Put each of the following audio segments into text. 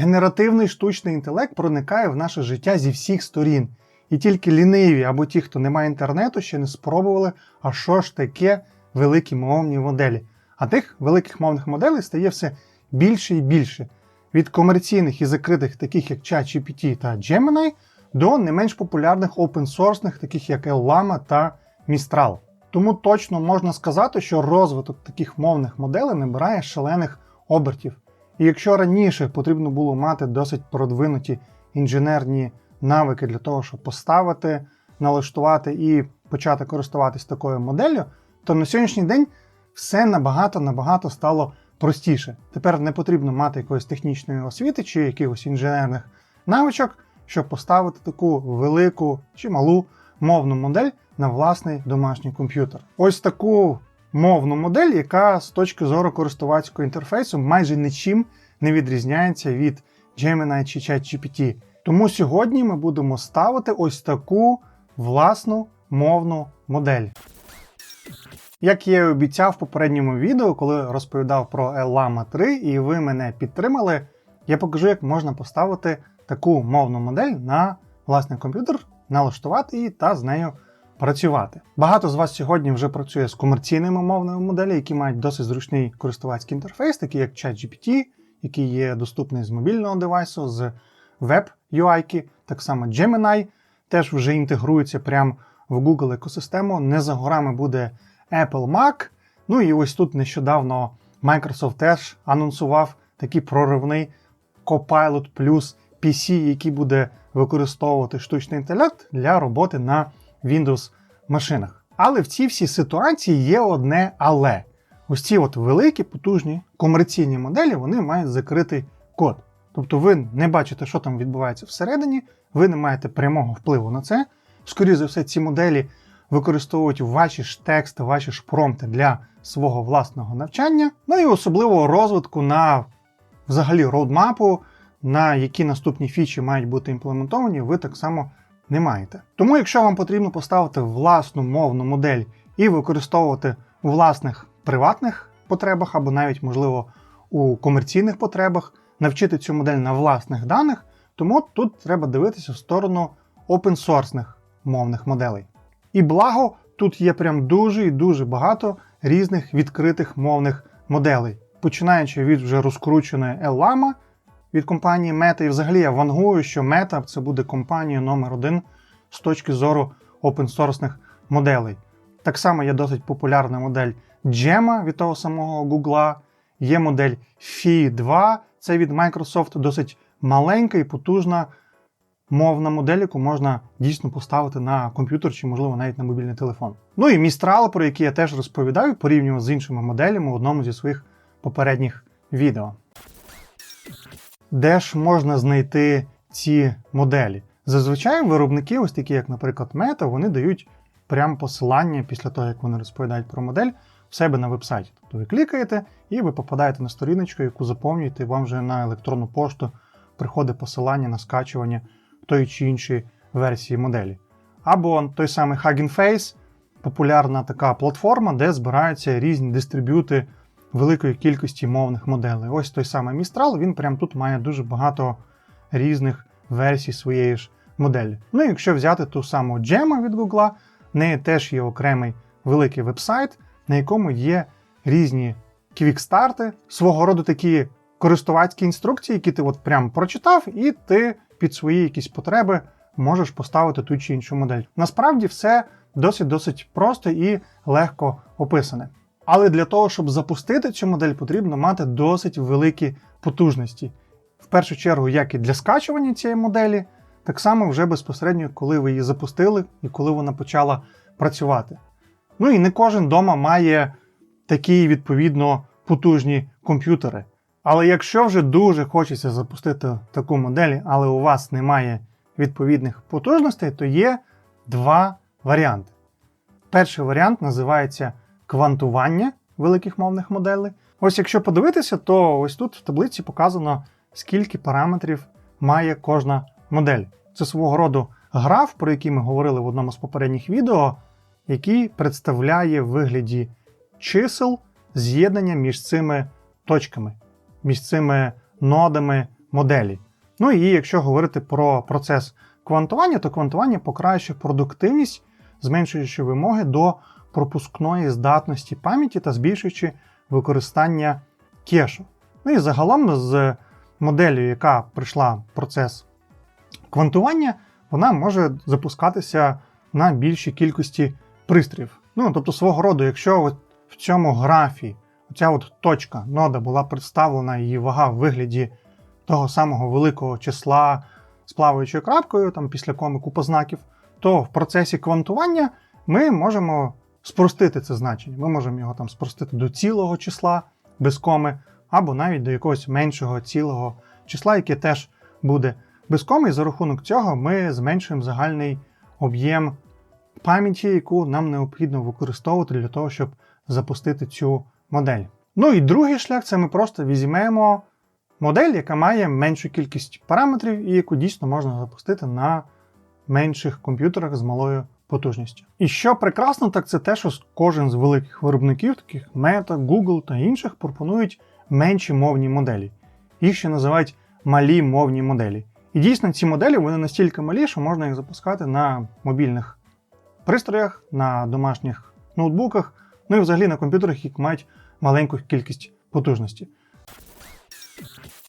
Генеративний штучний інтелект проникає в наше життя зі всіх сторін. І тільки ліниві або ті, хто не має інтернету, ще не спробували, а що ж таке великі мовні моделі. А тих великих мовних моделей стає все більше і більше. Від комерційних і закритих, таких як ChatGPT та Gemini, до не менш популярних опенсорсних, таких як Llama та Mistral. Тому точно можна сказати, що розвиток таких мовних моделей набирає шалених обертів. І якщо раніше потрібно було мати досить продвинуті інженерні навики для того, щоб поставити, налаштувати і почати користуватись такою моделлю, то на сьогоднішній день все набагато-набагато стало простіше. Тепер не потрібно мати якоїсь технічної освіти чи якихось інженерних навичок, щоб поставити таку велику чи малу мовну модель на власний домашній комп'ютер. Ось таку мовну модель, яка з точки зору користувацького інтерфейсу майже нічим не відрізняється від Gemini чи ChatGPT. Тому сьогодні ми будемо ставити ось таку власну мовну модель. Як я і обіцяв в попередньому відео, коли розповідав про Llama 3 і ви мене підтримали, я покажу, як можна поставити таку мовну модель на власний комп'ютер, налаштувати її та з нею працювати. Багато з вас сьогодні вже працює з комерційними мовними моделями, які мають досить зручний користувацький інтерфейс, такі як ChatGPT, який є доступний з мобільного девайсу, з веб UI, так само Gemini теж вже інтегрується прямо в Google екосистему. Не за горами буде Apple Mac. Ну і ось тут нещодавно Microsoft теж анонсував такий проривний Copilot Plus PC, який буде використовувати штучний інтелект для роботи на Windows машинах. Але в цій всій ситуації є одне але. Ось ці от великі, потужні комерційні моделі вони мають закритий код. Тобто ви не бачите, що там відбувається всередині, ви не маєте прямого впливу на це. Скоріше за все, ці моделі використовують ваші ж тексти, ваші ж промпти для свого власного навчання, ну і особливого розвитку на взагалі роудмапу, на які наступні фічі мають бути імплементовані, ви так само не маєте. Тому, якщо вам потрібно поставити власну мовну модель і використовувати у власних приватних потребах, або навіть, можливо, у комерційних потребах, навчити цю модель на власних даних, тому тут треба дивитися в сторону опенсорсних мовних моделей. І благо, тут є прям дуже і дуже багато різних відкритих мовних моделей, починаючи від вже розкрученої Llama від компанії Meta, і взагалі я вангую, що Meta це буде компанія номер один з точки зору опенсорсних моделей. Так само є досить популярна модель Gemma від того самого Google, є модель Phi 2, це від Microsoft досить маленька і потужна мовна модель, яку можна дійсно поставити на комп'ютер чи, можливо, навіть на мобільний телефон. Ну і Mistral, про який я теж розповідаю, порівнював з іншими моделями в одному зі своїх попередніх відео. Де ж можна знайти ці моделі? Зазвичай виробники, ось такі, як, наприклад, Meta, вони дають прям посилання після того, як вони розповідають про модель в себе на вебсайті. Тобто ви клікаєте і ви попадаєте на сторіночку, яку заповнюєте, і вам вже на електронну пошту приходить посилання на скачування тої чи іншої версії моделі. Або той самий Hugging Face, популярна така платформа, де збираються різні дистриб'юти великої кількості мовних моделей. Ось той самий Mistral, він прямо тут має дуже багато різних версій своєї ж моделі. Ну якщо взяти ту саму Gemma від Google, в неї теж є окремий великий вебсайт, на якому є різні квікстарти, свого роду такі користувацькі інструкції, які ти от прям прочитав, і ти під свої якісь потреби можеш поставити ту чи іншу модель. Насправді все досить-досить просто і легко описане. Але для того, щоб запустити цю модель, потрібно мати досить великі потужності. В першу чергу, як і для скачування цієї моделі, так само вже безпосередньо, коли ви її запустили і коли вона почала працювати. Ну і не кожен вдома має такі відповідно потужні комп'ютери. Але якщо вже дуже хочеться запустити таку модель, але у вас немає відповідних потужностей, то є два варіанти. Перший варіант називається квантування великих мовних моделей. Ось якщо подивитися, то ось тут в таблиці показано, скільки параметрів має кожна модель. Це свого роду граф, про який ми говорили в одному з попередніх відео, який представляє в вигляді чисел з'єднання між цими точками, між цими нодами моделі. Ну і якщо говорити про процес квантування, то квантування покращує продуктивність, зменшуючи вимоги до пропускної здатності пам'яті та збільшуючи використання кешу. Ну і загалом з моделлю, яка пройшла процес квантування, вона може запускатися на більшій кількості пристроїв. Ну, тобто, свого роду, якщо от в цьому графі ця от точка нода була представлена, її вага в вигляді того самого великого числа з плаваючою крапкою, там після коми купа знаків, то в процесі квантування ми можемо спростити це значення. Ми можемо його там спростити до цілого числа без коми, або навіть до якогось меншого цілого числа, яке теж буде без коми, і за рахунок цього ми зменшуємо загальний об'єм пам'яті, яку нам необхідно використовувати для того, щоб запустити цю модель. Ну і другий шлях це ми просто візьмемо модель, яка має меншу кількість параметрів і яку дійсно можна запустити на менших комп'ютерах з малою потужністю. І що прекрасно, так це те, що кожен з великих виробників, таких Meta, Google та інших, пропонують менші мовні моделі. Їх ще називають малі мовні моделі. І дійсно ці моделі вони настільки малі, що можна їх запускати на мобільних пристроях, на домашніх ноутбуках, ну і взагалі на комп'ютерах, які мають маленьку кількість потужності.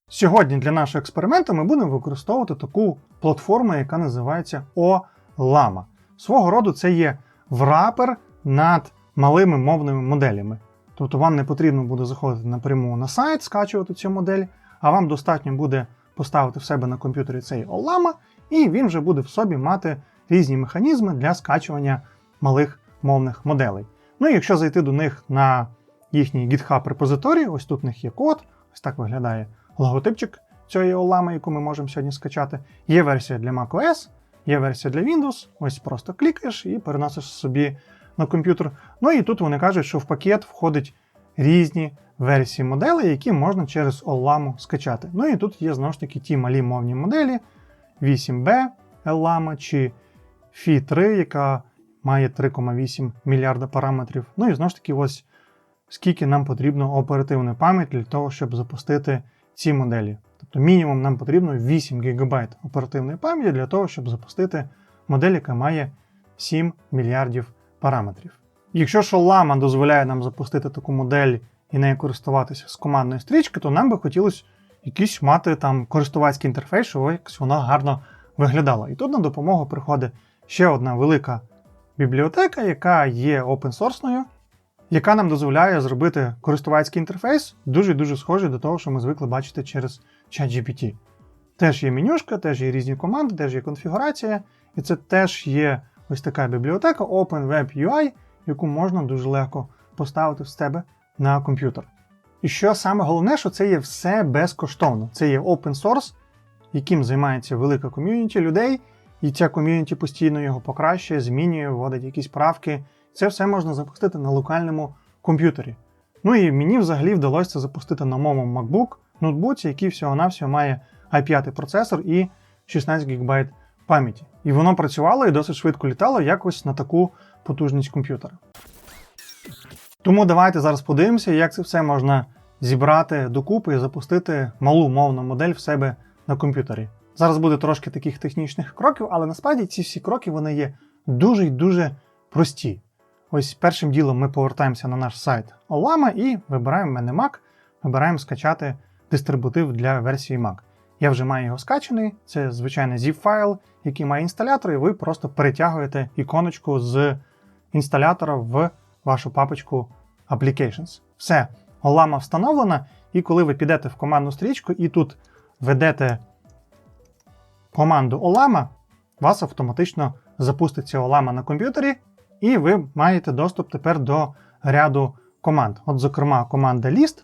Сьогодні для нашого експерименту ми будемо використовувати таку платформу, яка називається OLAMA. Свого роду це є врапер над малими мовними моделями. Тобто вам не потрібно буде заходити напряму на сайт, скачувати цю модель, а вам достатньо буде поставити в себе на комп'ютері цей OLAMA, і він вже буде в собі мати різні механізми для скачування малих мовних моделей. Ну і якщо зайти до них на їхній GitHub репозиторій, ось тут в них є код, ось так виглядає логотипчик цієї OLAMA, яку ми можемо сьогодні скачати. Є версія для macOS, є версія для Windows. Ось просто клікаєш і переносиш собі на комп'ютер. Ну і тут вони кажуть, що в пакет входить різні версії моделей, які можна через OLAMA скачати. Ну і тут є знову ж таки ті малі мовні моделі 8B LLAMA чи Phi 3, яка має 3,8 мільярда параметрів. Ну і знову ж таки, ось скільки нам потрібно оперативної пам'яті для того, щоб запустити ці моделі. Тобто мінімум нам потрібно 8 ГБ оперативної пам'яті для того, щоб запустити модель, яка має 7 мільярдів параметрів. Якщо ж Lama дозволяє нам запустити таку модель і нею користуватися з командної стрічки, то нам би хотілося якийсь мати там користувацький інтерфейс, щоб якось вона гарно виглядала. І тут на допомогу приходить ще одна велика бібліотека, яка є open-source, яка нам дозволяє зробити користувацький інтерфейс дуже-дуже схожий до того, що ми звикли бачити через ChatGPT. Теж є менюшка, теж є різні команди, теж є конфігурація, і це теж є ось така бібліотека OpenWeb яку можна дуже легко поставити в себе на комп'ютер. І що саме головне, що це є все безкоштовно. Це є open source, яким займається велика ком'юніті людей, і ця ком'юніті постійно його покращує, змінює, вводить якісь правки. Це все можна запустити на локальному комп'ютері. Ну і мені взагалі вдалося запустити на моєму MacBook ноутбуці, який всього-навсього має i5 процесор і 16 ГБ пам'яті. І воно працювало і досить швидко літало якось на таку потужність комп'ютера. Тому давайте зараз подивимося, як це все можна зібрати докупи і запустити малу мовну модель в себе на комп'ютері. Зараз буде трошки таких технічних кроків, але насправді ці всі кроки вони є дуже й дуже прості. Ось першим ділом ми повертаємося на наш сайт Olama і вибираємо мене Mac, вибираємо скачати дистрибутив для версії Mac. Я вже маю його скачаний, це звичайний zip файл, який має інсталятор, і ви просто перетягуєте іконочку з інсталятора в вашу папочку Applications. Все, Olama встановлена, і коли ви підете в командну стрічку і тут ведете команду Olama, вас автоматично запуститься Olama на комп'ютері, і ви маєте доступ тепер до ряду команд. От, зокрема, команда List,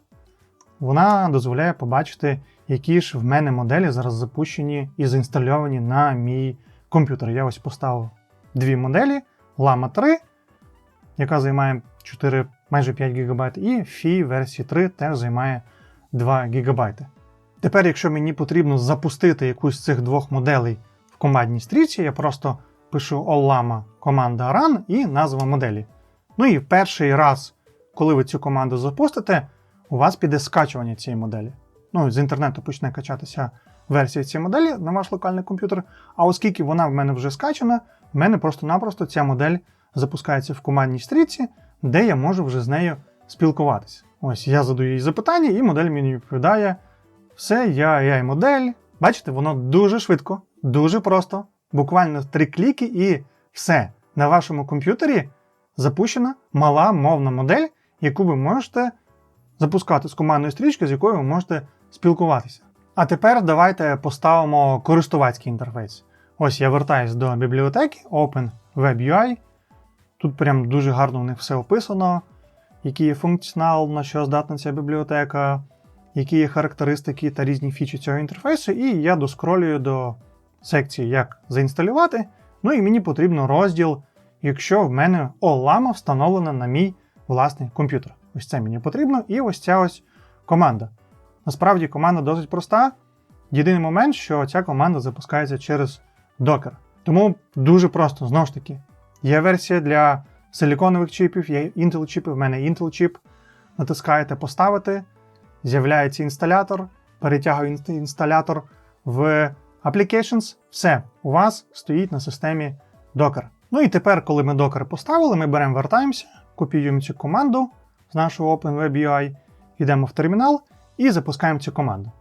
вона дозволяє побачити, які ж в мене моделі зараз запущені і заінстальовані на мій комп'ютер. Я ось поставив дві моделі: Lama 3, яка займає 4, майже 5 ГБ, і Phi версії 3 теж займає 2 ГБ. Тепер, якщо мені потрібно запустити якусь з цих двох моделей в командній стрічці, я просто пишу Olama команда run і назва моделі. Ну і перший раз, коли ви цю команду запустите, у вас піде скачування цієї моделі. Ну, з інтернету почне качатися версія цієї моделі на ваш локальний комп'ютер. А оскільки вона в мене вже скачана, в мене просто-напросто ця модель запускається в командній стрічці, де я можу вже з нею спілкуватися. Ось я задаю їй запитання, і модель мені відповідає: все, я ai модель. Бачите, воно дуже швидко, дуже просто. Буквально три кліки, і все. На вашому комп'ютері запущена мала мовна модель, яку ви можете запускати з командної стрічки, з якою ви можете спілкуватися. А тепер давайте поставимо користувацький інтерфейс. Ось я вертаюсь до бібліотеки Open Web UI. Тут прям дуже гарно в них все описано, який є функціонал, на що здатна ця бібліотека, які є характеристики та різні фічі цього інтерфейсу, і я доскролюю до секції Як заінсталювати. Ну і мені потрібно розділ, якщо в мене OLAMA встановлена на мій власний комп'ютер. Ось це мені потрібно, і ось ця ось команда. Насправді команда досить проста. Єдиний момент, що ця команда запускається через Docker. Тому дуже просто, знову ж таки, є версія для силіконових чіпів, є Intel чіпи, в мене Intel чіп. Натискаєте поставити, з'являється інсталятор, перетягую інст- інсталятор в Applications, все, у вас стоїть на системі Docker. Ну і тепер, коли ми Docker поставили, ми беремо вертаємося, копіюємо цю команду з нашого OpenWebUI, йдемо в термінал і запускаємо цю команду.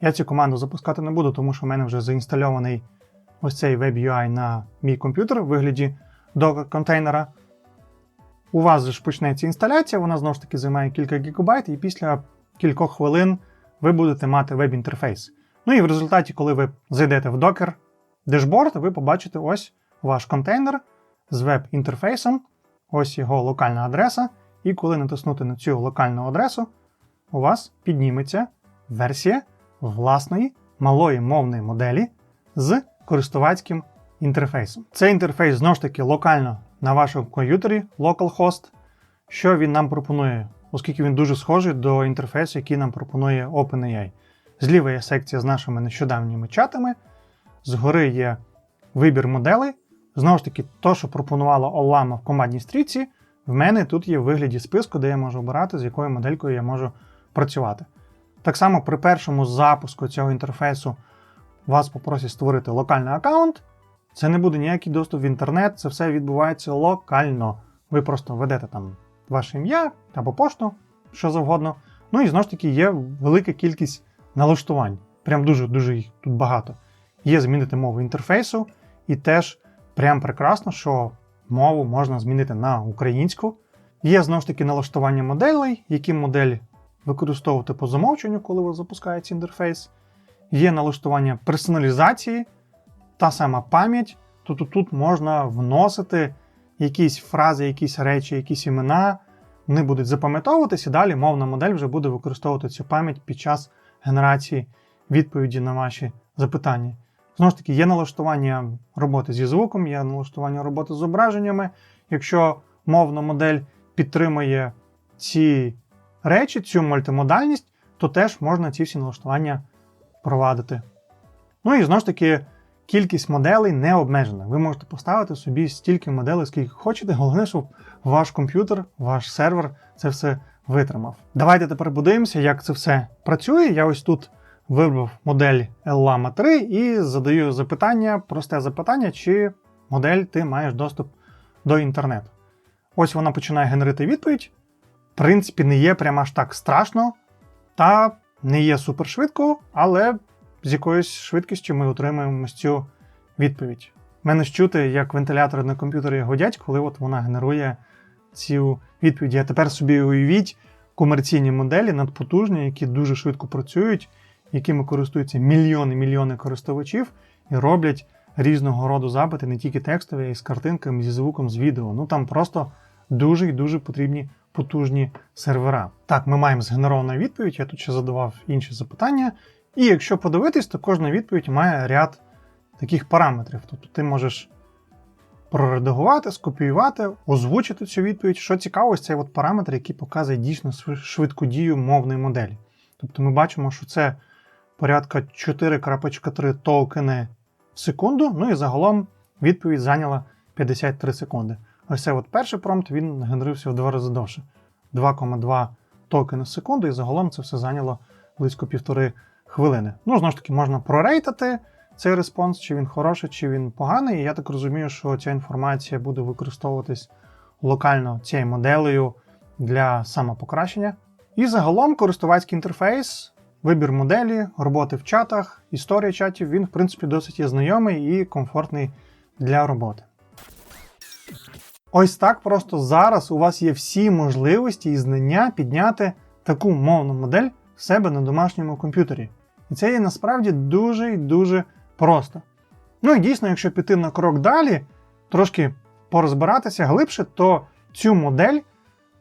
Я цю команду запускати не буду, тому що в мене вже заінстальований ось цей WebUI на мій комп'ютер в вигляді Docker контейнера. У вас же ж почнеться інсталяція, вона знову ж таки займає кілька гігабайт, і після кількох хвилин ви будете мати веб-інтерфейс. Ну і в результаті, коли ви зайдете в Docker дешборд, ви побачите ось ваш контейнер з веб-інтерфейсом, ось його локальна адреса. І коли натиснути на цю локальну адресу, у вас підніметься версія власної малої мовної моделі з користувацьким інтерфейсом. Цей інтерфейс знову ж таки локально на вашому комп'ютері, localhost. Що він нам пропонує, оскільки він дуже схожий до інтерфейсу, який нам пропонує OpenAI. Зліва є секція з нашими нещодавніми чатами, згори є вибір моделей. Знову ж таки, то, що пропонувала Олама в командній стрічці, в мене тут є в вигляді списку, де я можу обирати, з якою моделькою я можу працювати. Так само при першому запуску цього інтерфейсу вас попросять створити локальний аккаунт. Це не буде ніякий доступ в інтернет, це все відбувається локально. Ви просто ведете там ваше ім'я або пошту, що завгодно. Ну і знову ж таки є велика кількість налаштувань. Прям дуже-дуже їх тут багато. Є змінити мову інтерфейсу, і теж прям прекрасно, що мову можна змінити на українську. Є знову ж таки налаштування моделей, які модель використовувати по замовченню, коли ви запускаєте інтерфейс. Є налаштування персоналізації, та сама пам'ять. Тобто тут можна вносити якісь фрази, якісь речі, якісь імена, вони будуть запам'ятовуватися, і далі мовна модель вже буде використовувати цю пам'ять під час генерації відповіді на ваші запитання. Знову ж таки, є налаштування роботи зі звуком, є налаштування роботи з зображеннями. Якщо мовна модель підтримує ці речі, цю мультимодальність, то теж можна ці всі налаштування впровадити. Ну і знову ж таки, кількість моделей не обмежена. Ви можете поставити собі стільки моделей, скільки хочете. Головне, щоб ваш комп'ютер, ваш сервер це все витримав. Давайте тепер подивимося, як це все працює. Я ось тут вибрав модель LLAMA 3 і задаю запитання, просте запитання, чи модель ти маєш доступ до інтернету. Ось вона починає генерити відповідь. В принципі, не є прямо аж так страшно, та не є супершвидко, але з якоюсь швидкістю ми отримуємо цю відповідь. Мене ж чути, як вентилятори на комп'ютері годять, коли от вона генерує цю відповідь. А тепер собі уявіть комерційні моделі надпотужні, які дуже швидко працюють, якими користуються мільйони-мільйони користувачів і роблять різного роду запити, не тільки текстові, а й з картинками, зі звуком, з відео. Ну там просто дуже і дуже потрібні потужні сервера. Так, ми маємо згенеровану відповідь. Я тут ще задавав інші запитання. І якщо подивитись, то кожна відповідь має ряд таких параметрів. Тобто ти можеш проредагувати, скопіювати, озвучити цю відповідь. Що цікаво, ось цей от параметр, який показує дійсно швидку дію мовної моделі. Тобто ми бачимо, що це порядка 4.3 токени в секунду, ну і загалом відповідь зайняла 53 секунди. Ось цей от перший промпт він генерився в два рази довше. 2,2 токени в секунду, і загалом це все зайняло близько півтори хвилини. Ну, знову ж таки, можна прорейтати цей респонс, чи він хороший, чи він поганий. І я так розумію, що ця інформація буде використовуватись локально цією моделею для самопокращення. І загалом користувацький інтерфейс, вибір моделі, роботи в чатах, історія чатів, він, в принципі, досить є знайомий і комфортний для роботи. Ось так просто зараз у вас є всі можливості і знання підняти таку мовну модель в себе на домашньому комп'ютері. І це є насправді дуже і дуже просто. Ну і дійсно, якщо піти на крок далі, трошки порозбиратися глибше, то цю модель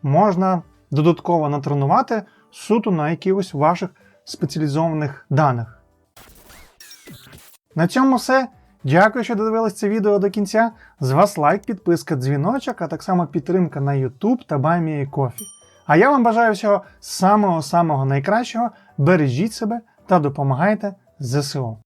можна додатково натренувати суто на якихось ваших спеціалізованих даних. На цьому все. Дякую, що додивились це відео до кінця. З вас лайк, підписка, дзвіночок, а так само підтримка на YouTube та BuyMeACoffee. А я вам бажаю всього самого-самого найкращого. Бережіть себе та допомагайте ЗСУ.